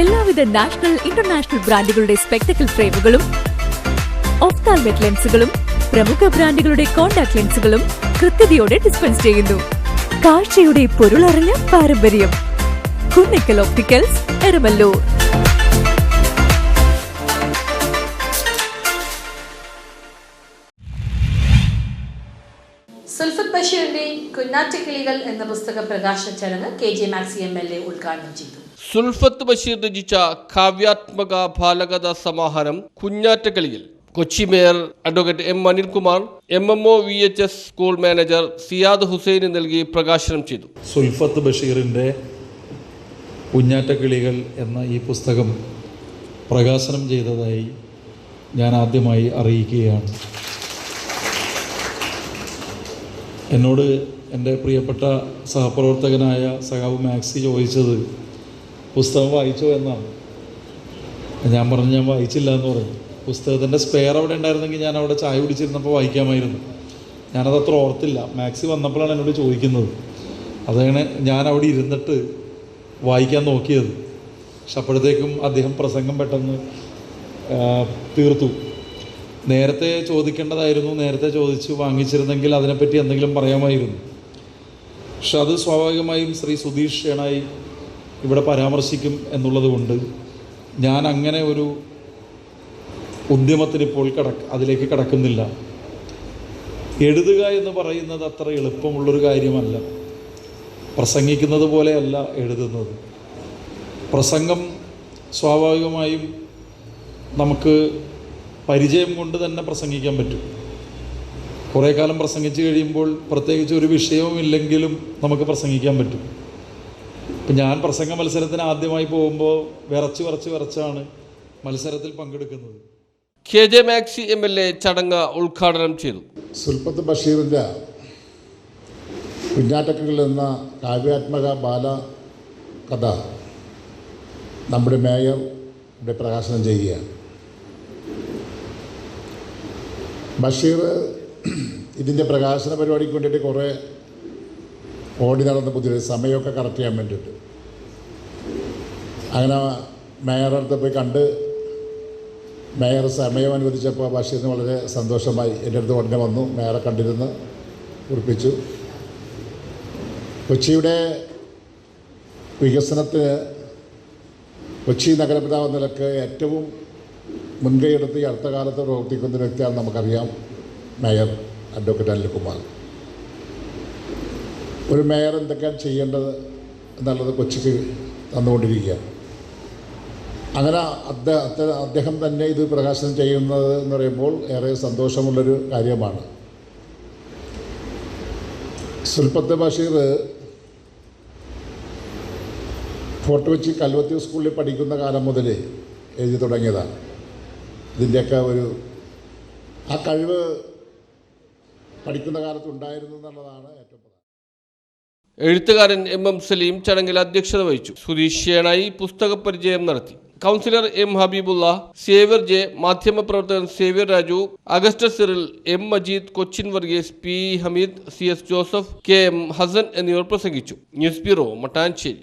എല്ലാവിധ national international ബ്രാൻഡുകളുടെ spectacle ഫ്രെയിമുകളും ഒഫ്താൽമെറ്റ് ലെൻസുകളും പ്രമുഖ ബ്രാൻഡുകളുടെ കോൺടാക്ട് ലെൻസുകളും കൃത്യതയോടെ ഡിസ്പെൻസ് ചെയ്യുന്നു. കാഴ്ചയുടെ പൊരുളറിഞ്ഞ പാരമ്പര്യം. കുന്നിക്കൽ ഓപ്റ്റിക്കൽസ് എരമല്ലൂർ. സുൽഫത്ത് ബഷീറിന്റെ കിളികൾ എന്ന പുസ്തക പ്രകാശന ചടങ്ങ് K J Maxi M L A ഉദ്ഘാടനം ചെയ്തു. സുൽഫത്ത് ബഷീർ രചിച്ച കാവ്യാത്മക ബാലകഥാ സമാഹാരം കുഞ്ഞാറ്റക്കളിയിൽ. Kochi mayor advocate M Anilkumar M M O V H S school manager Siyad ഹുസൈന് നൽകി പ്രകാശനം ചെയ്തു. സുൽഫത്ത് ബഷീറിന്റെ കുഞ്ഞാറ്റക്കിളികൾ എന്ന ഈ പുസ്തകം പ്രകാശനം ചെയ്തതായി ഞാൻ ആദ്യമായി അറിയിക്കുകയാണ്. എന്നോട് എന്റെ പ്രിയപ്പെട്ട സഹപ്രവർത്തകനായ സഖാവ് മാക്സി ചോദിച്ചത് പുസ്തകം വായിച്ചോ എന്നാണ്. ഞാൻ പറഞ്ഞു ഞാൻ വായിച്ചില്ല എന്ന് പറഞ്ഞു. പുസ്തകത്തിന്റെ സ്പെയർ അവിടെ ഉണ്ടായിരുന്നെങ്കിൽ ഞാൻ അവിടെ ചായ കുടിച്ചിരുന്നപ്പോൾ വായിക്കാമായിരുന്നു. ഞാനത് അത്ര ഓർത്തില്ല. മാക്സി വന്നപ്പോഴാണ് എന്നോട് ചോദിക്കുന്നത്. അതാണ് ഞാൻ അവിടെ ഇരുന്നിട്ട് വായിക്കാൻ നോക്കിയത്. പക്ഷെ അപ്പോഴത്തേക്കും അദ്ദേഹം പ്രസംഗം പെട്ടെന്ന് തീർത്തു. നേരത്തെ ചോദിക്കേണ്ടതായിരുന്നു. നേരത്തെ ചോദിച്ച് വാങ്ങിച്ചിരുന്നെങ്കിൽ അതിനെപ്പറ്റി എന്തെങ്കിലും പറയാമായിരുന്നു. പക്ഷെ അത് സ്വാഭാവികമായും ശ്രീ സുധീഷ് ഷേണായി ഇവിടെ പരാമർശിക്കും എന്നുള്ളതുകൊണ്ട് ഞാൻ അങ്ങനെ ഒരു ഉദ്യമത്തിന് ഇപ്പോൾ കടക്ക് അതിലേക്ക് കടക്കുന്നില്ല. എഴുതുക എന്ന് പറയുന്നത് അത്ര എളുപ്പമുള്ളൊരു കാര്യമല്ല. പ്രസംഗിക്കുന്നത് പോലെയല്ല എഴുതുന്നത്. പ്രസംഗം സ്വാഭാവികമായും നമുക്ക് പരിചയം കൊണ്ട് തന്നെ പ്രസംഗിക്കാൻ പറ്റും. കുറേ കാലം പ്രസംഗിച്ച് കഴിയുമ്പോൾ പ്രത്യേകിച്ച് ഒരു വിഷയവും ഇല്ലെങ്കിലും നമുക്ക് പ്രസംഗിക്കാൻ പറ്റും. ഇപ്പം ഞാൻ പ്രസംഗ മത്സരത്തിന് ആദ്യമായി പോകുമ്പോൾ വിറച്ച് വിറച്ച് വിറച്ചാണ് മത്സരത്തിൽ പങ്കെടുക്കുന്നത്. K J Maxi M L A ചടങ്ങ് ഉദ്ഘാടനം ചെയ്തു. സുൽഫത്ത് ബഷീറിന്റെ കുഞ്ഞാറ്റക്കുകൾ എന്ന കാവ്യാത്മക ബാല കഥ നമ്മുടെ മേയർ ഇവിടെ പ്രകാശനം ചെയ്യുകയാണ്. ബഷീർ ഇതിന്റെ പ്രകാശന പരിപാടിക്ക് വേണ്ടിയിട്ട് കുറേ ഓടി നടന്ന് പുതിയ സമയമൊക്കെ കറക്റ്റ് ചെയ്യാൻ വേണ്ടിയിട്ട്. അങ്ങനെ മേയറുടെ അടുത്ത് പോയി കണ്ട് മേയർ സമയം അനുവദിച്ചപ്പോൾ ബഷീറിന് വളരെ സന്തോഷമായി എന്റെ അടുത്ത് ഉടനെ വന്നു മേയറെ കണ്ടിരുന്ന് ഉറപ്പിച്ചു. കൊച്ചിയുടെ വികസനത്തിന് കൊച്ചി നഗരപിതാവ് നിലയ്ക്ക് ഏറ്റവും മുൻകൈയെടുത്ത് ഈ അടുത്ത കാലത്ത് പ്രവർത്തിക്കുന്ന വ്യക്തിയാണ് നമുക്കറിയാം മേയർ അഡ്വക്കേറ്റ് അനിൽകുമാർ. ഒരു മേയർ എന്തൊക്കെയാണ് ചെയ്യേണ്ടത് എന്നുള്ളത് കൊച്ചിക്ക് തന്നുകൊണ്ടിരിക്കുകയാണ്. അങ്ങനെ അദ്ദേഹം അദ്ദേഹം തന്നെ ഇത് പ്രകാശനം ചെയ്യുന്നത് എന്ന് പറയുമ്പോൾ ഏറെ സന്തോഷമുള്ളൊരു കാര്യമാണ്. സുൽപത്ത് ബഷീർ ഫോർട്ട് കൊച്ചി കൽവത്തി സ്കൂളിൽ പഠിക്കുന്ന കാലം മുതൽ എഴുതി തുടങ്ങിയതാണ്. ഇതിന്റെയൊക്കെ ഒരു ആ കഴിവ് പഠിക്കുന്ന കാലത്ത് ഉണ്ടായിരുന്നു എന്നുള്ളതാണ് ഏറ്റവും എഴുത്തുകാരൻ എം എം സലീം ചടങ്ങിൽ അധ്യക്ഷത വഹിച്ചു. സുധീഷ് ഷേണായി പുസ്തക പരിചയം നടത്തി. Councillor M Habibulla Xavier J മാധ്യമപ്രവർത്തകൻ Xavier Raju Augusta Cyril M Majeed Cochin Varghese P Hameed C S Joseph K M Hassan എന്നിവർ പ്രസംഗിച്ചു. News bureau Mattancherry.